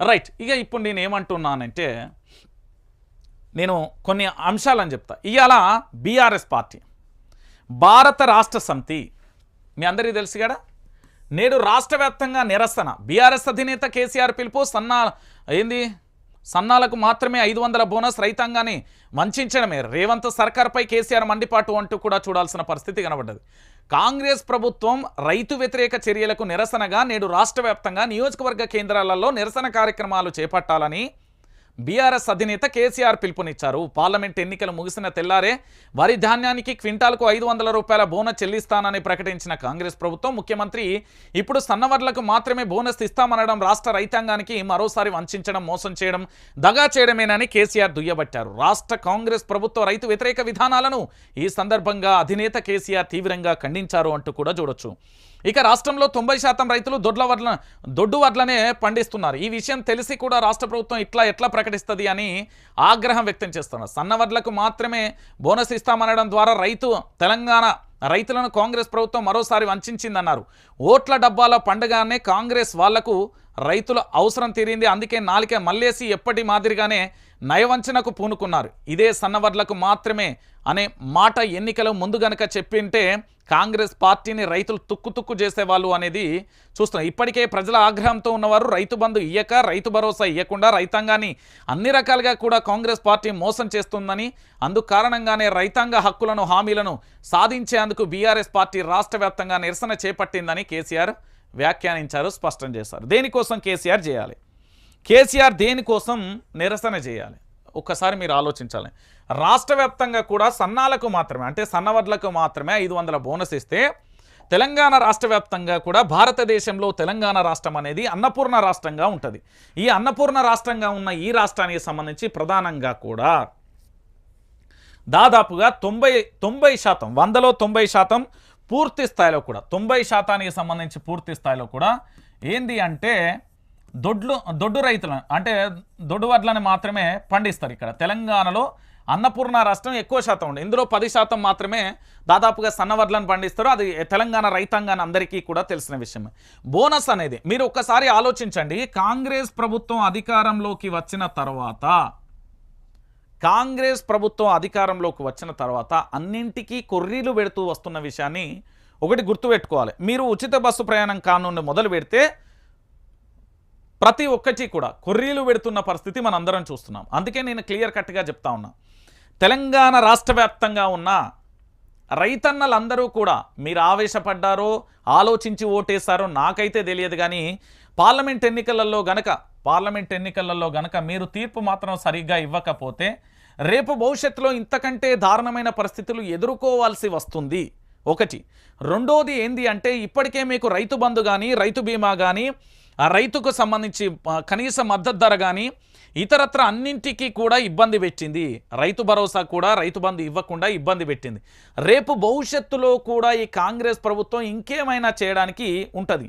Right ఇక ఇప్పుడు నేను ఏమంటున్నానంటే నేను కొన్ని అంశాలని చెప్తా. ఇవాళ బీఆర్ఎస్ పార్టీ భారత రాష్ట్ర సమితి మీ అందరికీ తెలుసు కదా? నేడు రాష్ట్ర వ్యాప్తంగా నిరసన. బీఆర్ఎస్ అధినేత కేసీఆర్ పిలుపు సన్నా ఏంది? సన్నాలకు మాత్రమే ఐదు వందల బోనస్ రైతాంగాన్ని వంచడమే రేవంత్ సర్కార్పై కేసీఆర్ మండిపాటు అంటూ కూడా చూడాల్సిన పరిస్థితి కనబడ్డది. కాంగ్రెస్ ప్రభుత్వం రైతు వ్యతిరేక చర్యలకు నిరసనగా నేడు రాష్ట్ర వ్యాప్తంగా నియోజకవర్గ కేంద్రాలలో నిరసన కార్యక్రమాలు చేపట్టాలని బీఆర్ఎస్ అధినేత కేసీఆర్ పిలుపునిచ్చారు. పార్లమెంట్ ఎన్నికలు ముగిసిన తెల్లారే వరి ధాన్యానికి క్వింటాల్కు ఐదు వందల రూపాయల బోనస్ చెల్లిస్తానని ప్రకటించిన కాంగ్రెస్ ప్రభుత్వం ముఖ్యమంత్రి ఇప్పుడు సన్నవర్లకు మాత్రమే బోనస్ ఇస్తామనడం రాష్ట్ర రైతాంగానికి మరోసారి వంచడం మోసం చేయడం దగా చేయడమేనని కేసీఆర్ దుయ్యబట్టారు. రాష్ట్ర కాంగ్రెస్ ప్రభుత్వ రైతు వ్యతిరేక విధానాలను ఈ సందర్భంగా అధినేత కేసీఆర్ తీవ్రంగా ఖండించారు అంటూ కూడా చూడొచ్చు. ఇక రాష్ట్రంలో తొంభై శాతం రైతులు దొడ్ల వడ్ల దొడ్డు వడ్లనే పండిస్తున్నారు. ఈ విషయం తెలిసి కూడా రాష్ట్ర ప్రభుత్వం ఇట్లా ఎట్లా ప్రకటిస్తుంది అని ఆగ్రహం వ్యక్తం చేస్తున్నారు. సన్న వడ్లకు మాత్రమే బోనస్ ఇస్తామనడం ద్వారా రైతు తెలంగాణ రైతులను కాంగ్రెస్ ప్రభుత్వం మరోసారి వంచిందన్నారు ఓట్ల డబ్బాల పండుగనే కాంగ్రెస్ వాళ్ళకు రైతుల అవసరం తీరింది. అందుకే నాలికే మల్లేసి ఎప్పటి మాదిరిగానే నయవంచనకు పూనుకున్నారు. ఇదే సన్నవడ్లకు మాత్రమే అనే మాట ఎన్నికలు ముందు గనక చెప్పింటే కాంగ్రెస్ పార్టీని రైతులు తుక్కు తుక్కు చేసేవాళ్ళు అనేది చూస్తున్నాం. ఇప్పటికే ప్రజల ఆగ్రహంతో ఉన్నవారు రైతు బంధు ఇయ్యక రైతు భరోసా ఇవ్వకుండా రైతాంగాన్ని అన్ని రకాలుగా కూడా కాంగ్రెస్ పార్టీ మోసం చేస్తుందని అందుకు కారణంగానే రైతాంగ హక్కులను హామీలను సాధించేందుకు బీఆర్ఎస్ పార్టీ రాష్ట్ర నిరసన చేపట్టిందని కేసీఆర్ వ్యాఖ్యానించారు స్పష్టం చేశారు. దేనికోసం కేసీఆర్ చేయాలి? కేసీఆర్ దేనికోసం నిరసన చేయాలి? ఒక్కసారి మీరు ఆలోచించాలి. రాష్ట్ర కూడా సన్నాలకు మాత్రమే అంటే సన్నవడ్లకు మాత్రమే ఐదు వందల బోనస్ ఇస్తే తెలంగాణ రాష్ట్ర వ్యాప్తంగా కూడా భారతదేశంలో తెలంగాణ రాష్ట్రం అనేది అన్నపూర్ణ రాష్ట్రంగా ఉంటుంది. ఈ అన్నపూర్ణ రాష్ట్రంగా ఉన్న ఈ రాష్ట్రానికి సంబంధించి ప్రధానంగా కూడా దాదాపుగా తొంభై తొంభై శాతం వందలో తొంభై శాతం పూర్తి స్థాయిలో కూడా తొంభై శాతానికి సంబంధించి పూర్తి స్థాయిలో కూడా ఏంది అంటే దొడ్లు దొడ్డు రైతులను అంటే దొడ్డు వడ్లని మాత్రమే పండిస్తారు ఇక్కడ. తెలంగాణలో అన్నపూర్ణ రాష్ట్రం ఎక్కువ శాతం ఉంది. ఇందులో పది శాతం మాత్రమే దాదాపుగా సన్న వడ్లను పండిస్తారు. అది తెలంగాణ రైతాంగాన్ని అందరికీ కూడా తెలిసిన విషయమే బోనస్ అనేది మీరు ఒక్కసారి ఆలోచించండి. కాంగ్రెస్ ప్రభుత్వం అధికారంలోకి వచ్చిన తర్వాత కాంగ్రెస్ ప్రభుత్వం అధికారంలోకి వచ్చిన తర్వాత అన్నింటికీ కొర్రీలు పెడుతూ వస్తున్న విషయాన్ని ఒకటి గుర్తుపెట్టుకోవాలి. మీరు ఉచిత బస్సు ప్రయాణం కానుండి మొదలు పెడితే ప్రతి ఒక్కటి కూడా కొర్రీలు పెడుతున్న పరిస్థితి మనందరం చూస్తున్నాం. అందుకే నేను క్లియర్ కట్గా చెప్తా ఉన్నా. తెలంగాణ రాష్ట్ర ఉన్న రైతన్నలందరూ కూడా మీరు ఆవేశపడ్డారో ఆలోచించి ఓటేశారో నాకైతే తెలియదు కానీ పార్లమెంట్ ఎన్నికలలో గనక పార్లమెంట్ ఎన్నికలలో గనక మీరు తీర్పు మాత్రం సరిగ్గా ఇవ్వకపోతే రేపు భవిష్యత్తులో ఇంతకంటే దారుణమైన పరిస్థితులు ఎదుర్కోవాల్సి వస్తుంది. ఒకటి. రెండోది ఏంది అంటే ఇప్పటికే మీకు రైతు బంధు కానీ రైతు బీమా కానీ రైతుకు సంబంధించి కనీస మద్దతు ధర కానీ ఇతరత్ర అన్నింటికీ కూడా ఇబ్బంది పెట్టింది. రైతు భరోసా కూడా రైతు బంధు ఇవ్వకుండా ఇబ్బంది పెట్టింది. రేపు భవిష్యత్తులో కూడా ఈ కాంగ్రెస్ ప్రభుత్వం ఇంకేమైనా చేయడానికి ఉంటుంది.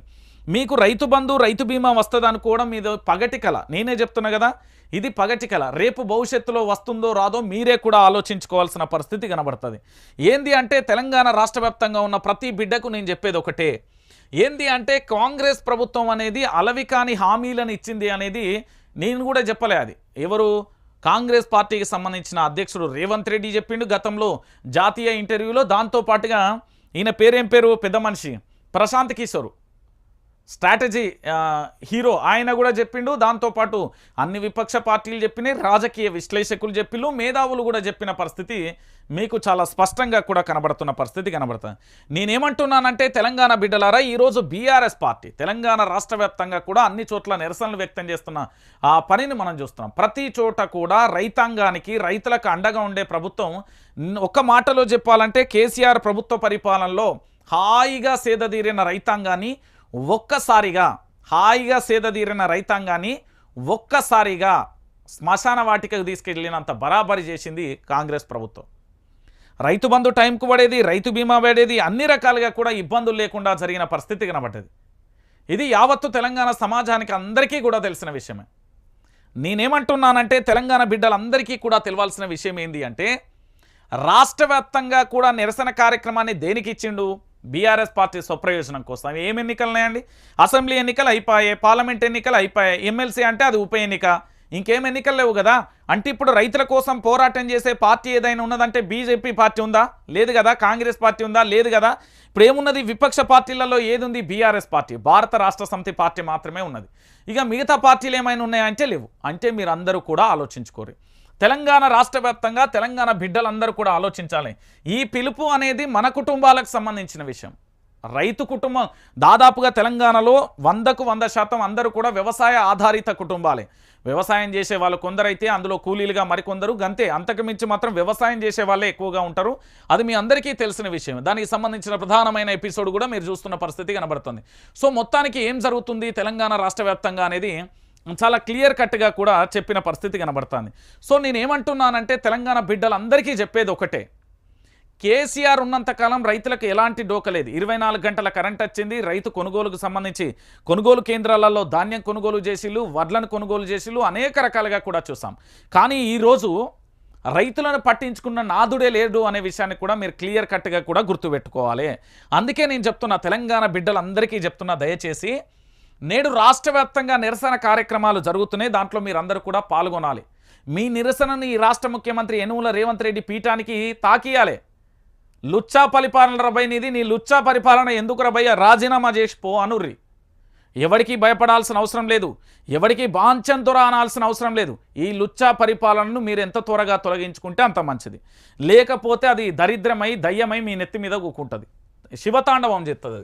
మీకు రైతు బంధు రైతు బీమా వస్తుంది అనుకోవడం ఇది పగటి కళ నేనే చెప్తున్నా కదా ఇది పగటి కళ రేపు భవిష్యత్తులో వస్తుందో రాదో మీరే కూడా ఆలోచించుకోవాల్సిన పరిస్థితి కనబడుతుంది. ఏంది అంటే తెలంగాణ రాష్ట్ర వ్యాప్తంగా ఉన్న ప్రతి బిడ్డకు నేను చెప్పేది ఒకటే. ఏంది అంటే కాంగ్రెస్ ప్రభుత్వం అనేది అలవికాని హామీలను ఇచ్చింది అనేది నేను కూడా చెప్పలే అది. ఎవరు? కాంగ్రెస్ పార్టీకి సంబంధించిన అధ్యక్షుడు రేవంత్ రెడ్డి చెప్పిండు గతంలో జాతీయ ఇంటర్వ్యూలో. దాంతో పాటుగా ఈయన పేరేం పేరు? పెద్ద మనిషి. ప్రశాంత్ కిషోర్. స్ట్రాటజీ హీరో ఆయన కూడా చెప్పిండు. దాంతోపాటు అన్ని విపక్ష పార్టీలు చెప్పినాయి రాజకీయ విశ్లేషకులు చెప్పిళ్ళు మేధావులు కూడా చెప్పిన పరిస్థితి మీకు చాలా స్పష్టంగా కూడా కనబడుతున్న పరిస్థితి కనబడుతుంది నేనేమంటున్నానంటే తెలంగాణ బిడ్డలారా ఈరోజు బీఆర్ఎస్ పార్టీ తెలంగాణ రాష్ట్ర కూడా అన్ని చోట్ల నిరసనలు వ్యక్తం చేస్తున్న ఆ పనిని మనం చూస్తున్నాం. ప్రతి చోట కూడా రైతాంగానికి రైతులకు అండగా ఉండే ప్రభుత్వం ఒక ఒక్క మాటలో చెప్పాలంటే కేసీఆర్ ప్రభుత్వ పరిపాలనలో హాయిగా సేదదీరిన రైతాంగాన్ని ఒక్కసారిగా హాయిగా సేదతీరిన రైతాంగాన్ని ఒక్కసారిగా శ్మశాన వాటికకు తీసుకెళ్ళినంత బరాబరి చేసింది కాంగ్రెస్ ప్రభుత్వం. రైతు బంధు టైంకు పడేది రైతు బీమా పడేది అన్ని రకాలుగా కూడా ఇబ్బందులు లేకుండా జరిగిన పరిస్థితి కనబడ్డది. ఇది యావత్తు తెలంగాణ సమాజానికి అందరికీ కూడా తెలిసిన విషయమే. నేనేమంటున్నానంటే తెలంగాణ బిడ్డలందరికీ కూడా తెలవాల్సిన విషయం ఏంటి అంటే రాష్ట్ర కూడా నిరసన కార్యక్రమాన్ని దేనికి ఇచ్చిండు? బీఆర్ఎస్ పార్టీ స్వప్రయోజనం కోసం. ఏం ఎన్నికలు ఉన్నాయండి అసెంబ్లీ ఎన్నికలు అయిపోయాయి పార్లమెంట్ ఎన్నికలు అయిపోయాయి. ఎమ్మెల్సీ అంటే అది ఉప ఎన్నిక. ఇంకేం ఎన్నికలు లేవు కదా? అంటే ఇప్పుడు రైతుల కోసం పోరాటం చేసే పార్టీ ఏదైనా ఉన్నదంటే బీజేపీ పార్టీ ఉందా? లేదు కదా? కాంగ్రెస్ పార్టీ ఉందా? లేదు కదా? ఇప్పుడు ఏమున్నది? విపక్ష పార్టీలలో ఏది ఉంది? బీఆర్ఎస్ పార్టీ. భారత రాష్ట్ర సమితి పార్టీ మాత్రమే ఉన్నది. ఇక మిగతా పార్టీలు ఏమైనా ఉన్నాయంటే లేవు. అంటే మీరు అందరూ కూడా ఆలోచించుకోరు. తెలంగాణ రాష్ట్ర వ్యాప్తంగా తెలంగాణ బిడ్డలందరూ కూడా ఆలోచించాలి. ఈ పిలుపు అనేది మన కుటుంబాలకు సంబంధించిన విషయం. రైతు కుటుంబం దాదాపుగా తెలంగాణలో వందకు వంద శాతం అందరూ కూడా వ్యవసాయ ఆధారిత కుటుంబాలే. వ్యవసాయం చేసే వాళ్ళు కొందరైతే అందులో కూలీలుగా మరికొందరు గంతే. అంతకు మించి మాత్రం వ్యవసాయం చేసే వాళ్ళే ఎక్కువగా ఉంటారు. అది మీ అందరికీ తెలిసిన విషయం. దానికి సంబంధించిన ప్రధానమైన ఎపిసోడ్ కూడా మీరు చూస్తున్న పరిస్థితి కనబడుతుంది. సో మొత్తానికి ఏం జరుగుతుంది తెలంగాణ రాష్ట్ర వ్యాప్తంగా అనేది చాలా క్లియర్ కట్గా కూడా చెప్పిన పరిస్థితి కనబడుతుంది. సో నేను ఏమంటున్నానంటే తెలంగాణ బిడ్డలందరికీ చెప్పేది ఒకటే. కేసీఆర్ ఉన్నంతకాలం రైతులకు ఎలాంటి డోకలేదు ఇరవై నాలుగు గంటల కరెంట్ వచ్చింది. రైతు కొనుగోలుకు సంబంధించి కొనుగోలు కేంద్రాలలో ధాన్యం కొనుగోలు చేసిళ్ళు వడ్లను కొనుగోలు చేసిళ్ళు అనేక రకాలుగా కూడా చూసాం. కానీ ఈరోజు రైతులను పట్టించుకున్న నాదుడే లేడు అనే విషయాన్ని కూడా మీరు క్లియర్ కట్గా కూడా గుర్తుపెట్టుకోవాలి. అందుకే నేను చెప్తున్నా తెలంగాణ బిడ్డలందరికీ చెప్తున్నా దయచేసి నేడు రాష్ట్ర నిరసన కార్యక్రమాలు జరుగుతున్నాయి. దాంట్లో మీరందరూ కూడా పాల్గొనాలి. మీ నిరసనని ఈ రాష్ట్ర ముఖ్యమంత్రి యనుమల రేవంత్ రెడ్డి పీఠానికి తాకియాలి. లుచ్చా పరిపాలన రబైనిది నీ లుచ్చా పరిపాలన ఎందుకు రబయ్య రాజీనామా చేసి పో అనుర్రి. ఎవరికి భయపడాల్సిన అవసరం లేదు. ఎవరికి బాంఛం దొర అనాల్సిన అవసరం లేదు. ఈ లుచ్చా పరిపాలనను మీరు ఎంత త్వరగా తొలగించుకుంటే అంత మంచిది. లేకపోతే అది దరిద్రమై దయ్యమై మీ నెత్తి మీద కూకుంటుంది శివతాండవం చేస్తుంది